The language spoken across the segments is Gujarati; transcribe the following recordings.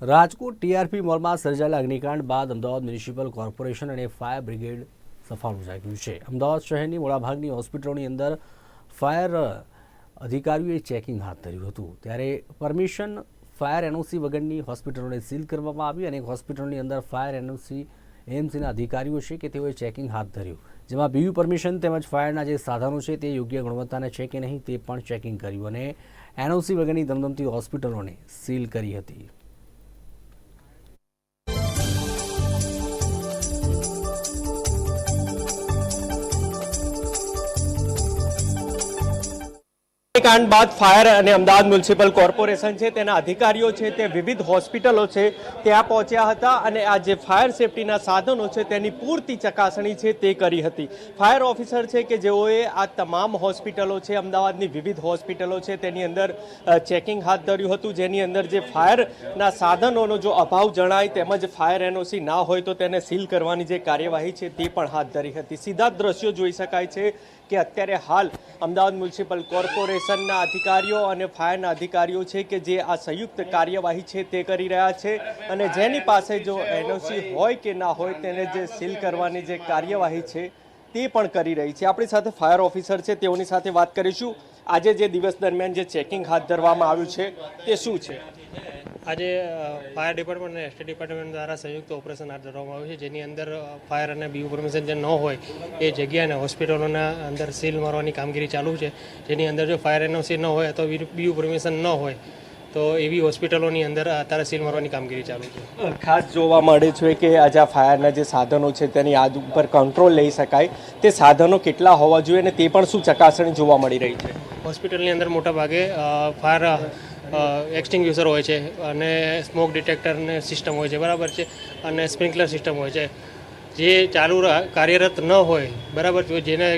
રાજકોટ ટીઆરપી મોલમાં સર્જાયેલા અગ્નિકાંડ બાદ અમદાવાદ મ્યુનિસિપલ કોર્પોરેશન અને ફાયર બ્રિગેડ સફાળું જાગ્યું છે. અમદાવાદ શહેરની મોટાભાગની હોસ્પિટલોની અંદર ફાયર અધિકારીઓએ ચેકિંગ હાથ ધર્યું હતું. ત્યારે પરમિશન ફાયર એનઓસી વગરની હોસ્પિટલોને સીલ કરવામાં આવી અને હોસ્પિટલની અંદર ફાયર એનઓસી એએમસીના અધિકારીઓ છે કે તેઓએ ચેકિંગ હાથ ધર્યું. જેમાં બીયુ પરમિશન તેમજ ફાયરના જે સાધનો છે તે યોગ્ય ગુણવત્તાના છે કે નહીં તે પણ ચેકિંગ કર્યું અને એનઓસી વગરની ધમધમતી હોસ્પિટલોને સીલ કરી હતી. કાંડ બાદ ફાયર અને અમદાવાદ મ્યુનિસિપલ કોર્પોરેશન છે, તેના અધિકારીઓ છે, તે વિવિધ હોસ્પિટલો છે, ત્યાં પહોંચ્યા હતા અને આ જે ફાયર સેફટીના સાધનો છે, તેની પૂરતી ચકાસણી છે, તે કરી હતી. ફાયર ઓફિસર છે કે જેઓએ આ તમામ હોસ્પિટલો છે, અમદાવાદની વિવિધ હોસ્પિટલો છે, તેની અંદર ચેકિંગ હાથ ધર્યું હતું, જેની અંદર જે ફાયરના સાધનોનો જો અભાવ જણાય તેમજ ફાયર એનઓસી ના હોય તો તેને સીલ કરવાની જે કાર્યવાહી છે, તે પણ હાથ ધરી હતી. સીધા દ્રશ્યો જોઈ શકાય છે કે અત્યારે હાલ અમદાવાદ મ્યુનિસિપલ કોર્પોરેશનના અધિકારીઓ અને ફાયરના અધિકારીઓ છે કે જે આ સંયુક્ત કાર્યવાહી છે તે કરી રહ્યા છે અને જેની પાસે જો એનઓસી હોય કે ના હોય, તેને જે સીલ કરવાની જે કાર્યવાહી છે તે પણ કરી રહી છે. આપણી સાથે ફાયર ઓફિસર છે, તેઓની સાથે વાત કરીશું. આજે જે દિવસ દરમિયાન જે ચેકિંગ હાથ ધરવામાં આવ્યું છે, તે શું છે? આજે ફાયર ડિપાર્ટમેન્ટ અને એસટી ડિપાર્ટમેન્ટ દ્વારા સંયુક્ત ઓપરેશન હાથ ધરવામાં આવ્યું છે, જેની અંદર ફાયર અને બીયુ પરમિશન જે ન હોય, એ જગ્યાને હોસ્પિટલોના અંદર સીલ મારવાની કામગીરી ચાલુ છે. જેની અંદર જો ફાયર એનઓસી ન હોય અથવા બીયુ પરમિશન ન હોય તો એવી હોસ્પિટલોની અંદર અત્યારે સીલ મારવાની કામગીરી ચાલુ છે. ખાસ જોવા મળે છે કે આજે આ ફાયરના જે સાધનો છે તેની યાદ ઉપર કંટ્રોલ લઈ શકાય. તે સાધનો કેટલા હોવા જોઈએ અને તે પણ શું ચકાસણી જોવા મળી રહી છે? હોસ્પિટલની અંદર મોટા ભાગે ફાયર એક્સટિંગ્યુઝર હોય છે અને સ્મોક ડિટેક્ટરને સિસ્ટમ હોય છે બરાબર છે? અને સ્પ્રિંકલર સિસ્ટમ હોય છે. જે ચાલુ કાર્યરત ન હોય બરાબર જેને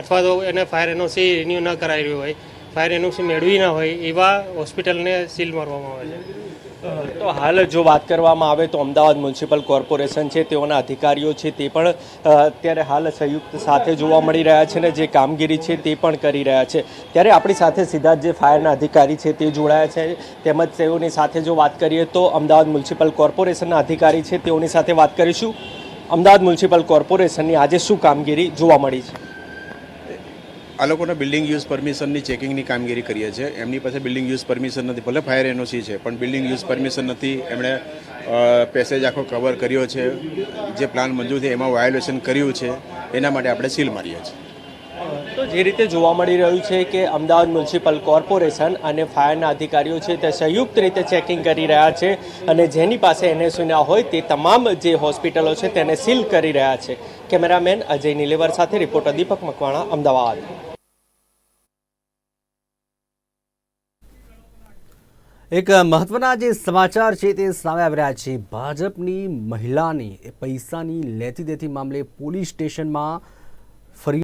અથવા તો એને ફાયર એનઓસી રિન્યુ ન કરાવી રહ્યું હોય ફાયર એનઓસી મેળવી ના હોય એવા હોસ્પિટલને સીલ મારવામાં આવે છે. તો હાલ જો વાત કરવામાં આવે તો અમદાવાદ મ્યુનિસિપલ કોર્પોરેશન છે, તેઓના અધિકારીઓ છે, તે પણ અત્યારે હાલ સંયુક્ત સાથે જોવા મળી રહ્યા છે ને જે કામગીરી છે તે પણ કરી રહ્યા છે. ત્યારે આપણી સાથે સીધા જે ફાયરના અધિકારી છે તે જોડાયા છે. તેમજ તેઓની સાથે જો વાત કરીએ તો અમદાવાદ મ્યુનિસિપલ કોર્પોરેશનના અધિકારી છે, તેઓની સાથે વાત કરીશું. અમદાવાદ મ્યુનિસિપલ કોર્પોરેશનની આજે શું કામગીરી જોવા મળી છે? આ લોકોના બિલ્ડિંગ યુઝ પરમિશનની ચેકિંગની કામગીરી કરીએ છીએ. એમની પાસે બિલ્ડિંગ યુઝ પરમિશન નથી. ભલે ફાયર એનઓસી છે, પણ બિલ્ડિંગ યુઝ પરમિશન નથી. એમણે પેસેજ આખો કવર કર્યો છે. જે પ્લાન મંજૂર છે, એમાં વાયોલેશન કર્યું છે. એના માટે આપણે સીલ મારીએ છીએ. તો જે રીતે જોવા મળી રહ્યું છે કે અમદાવાદ મ્યુનિસિપલ કોર્પોરેશન અને ફાયરના અધિકારીઓ છે તે સંયુક્ત રીતે ચેકિંગ કરી રહ્યા છે અને જેની પાસે એનએસયુના હોય તે તમામ જે હોસ્પિટલો છે તેને સીલ કરી રહ્યા છે. કેમેરામેન અજય નિલેવર સાથે રિપોર્ટર દીપક મકવાણા, અમદાવાદ. એક મહત્વના જે સમાચાર છે તે સામે આવી રહ્યા છે. ભાજપની મહિલાની પૈસાની લેતી દેતી મામલે પોલીસ સ્ટેશનમાં ફરિયાદ